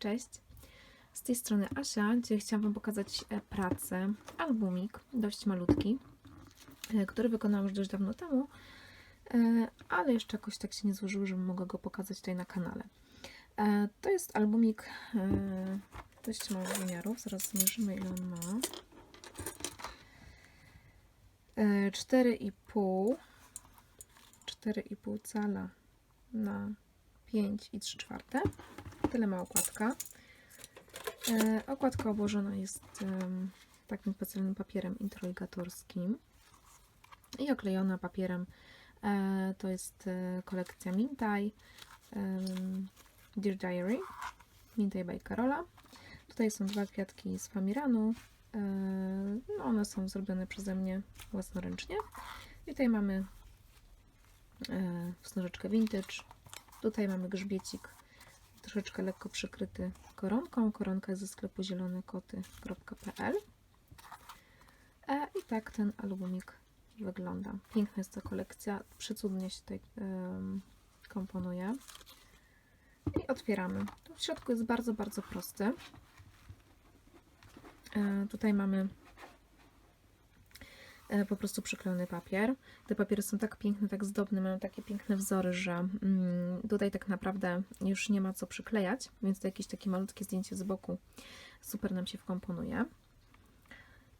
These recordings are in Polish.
Cześć! Z tej strony Asia. Dzisiaj chciałam Wam pokazać e, pracę, albumik, dość malutki, e, który wykonałam już dość dawno temu, e, ale jeszcze jakoś tak się nie złożyło, żebym mogła go pokazać tutaj na kanale. To jest albumik dość małych wymiarów. Zaraz zmierzymy, ile on ma. E, 4,5 4,5 cala na 5 i 3 czwarte. Tyle ma okładka. E, okładka obłożona jest takim specjalnym papierem introjgatorskim i oklejona papierem. E, to jest e, kolekcja Mintaj Dear Diary Mintaj by Karola. Tutaj są dwa kwiatki z Famiranu. No one są zrobione przeze mnie własnoręcznie. I tutaj mamy wstążeczkę vintage. Tutaj mamy grzbiecik troszeczkę lekko przykryty koronką. Koronka ze sklepu zielonekoty.pl e, I tak ten albumik wygląda. Piękna jest ta kolekcja, przecudnie się tutaj komponuje. I otwieramy. Tu w środku jest bardzo, bardzo prosty. E, tutaj mamy po prostu przyklejony papier. Te papiery są tak piękne, tak zdobne, mają takie piękne wzory, że mm, tutaj tak naprawdę już nie ma co przyklejać, więc to jakieś takie malutkie zdjęcie z boku super nam się wkomponuje.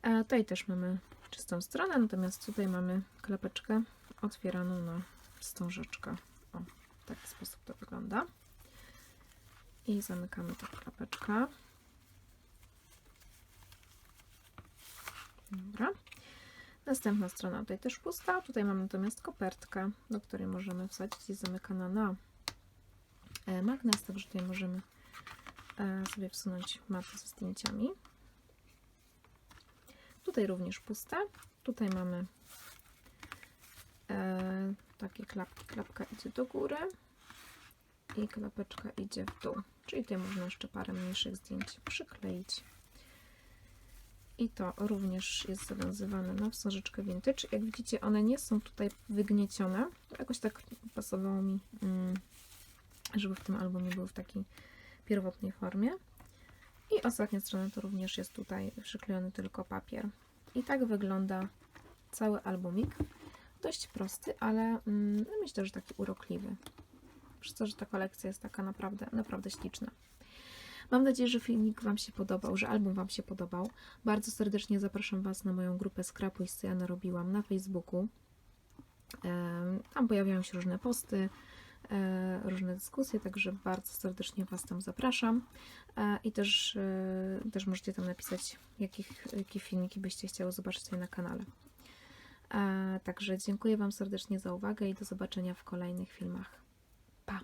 E, tutaj też mamy czystą stronę, natomiast tutaj mamy klepeczkę otwieraną na wstążeczkę. O, w taki sposób to wygląda. I zamykamy tę klapeczkę. Dobra. Następna strona tutaj też pusta. Tutaj mamy natomiast kopertkę, do której możemy wsadzić. Jest zamykana na e, magnes, także tutaj możemy e, sobie wsunąć mapę ze zdjęciami. Tutaj również puste. Tutaj mamy e, takie klapki. Klapka idzie do góry i klapeczka idzie w dół. Czyli tutaj można jeszcze parę mniejszych zdjęć przykleić. I to również jest zawiązywane na wstążeczkę vintage. Jak widzicie, one nie są tutaj wygniecione. Jakoś tak pasowało mi, mm, żeby w tym albumie były w takiej pierwotnej formie. I ostatnia strona to również jest tutaj przyklejony tylko papier. I tak wygląda cały albumik. Dość prosty, ale mm, myślę, że taki urokliwy. Przez to, że ta kolekcja jest taka naprawdę, naprawdę śliczna. Mam nadzieję, że filmik Wam się podobał, że album Wam się podobał. Bardzo serdecznie zapraszam Was na moją grupę Scrapuj, co ja narobiłam na Facebooku. Tam pojawiają się różne posty, e, różne dyskusje, także bardzo serdecznie Was tam zapraszam. E, I też, e, też możecie tam napisać, jakich, jakie filmiki byście chciały zobaczyć tutaj na kanale. Także dziękuję Wam serdecznie za uwagę i do zobaczenia w kolejnych filmach. Pa!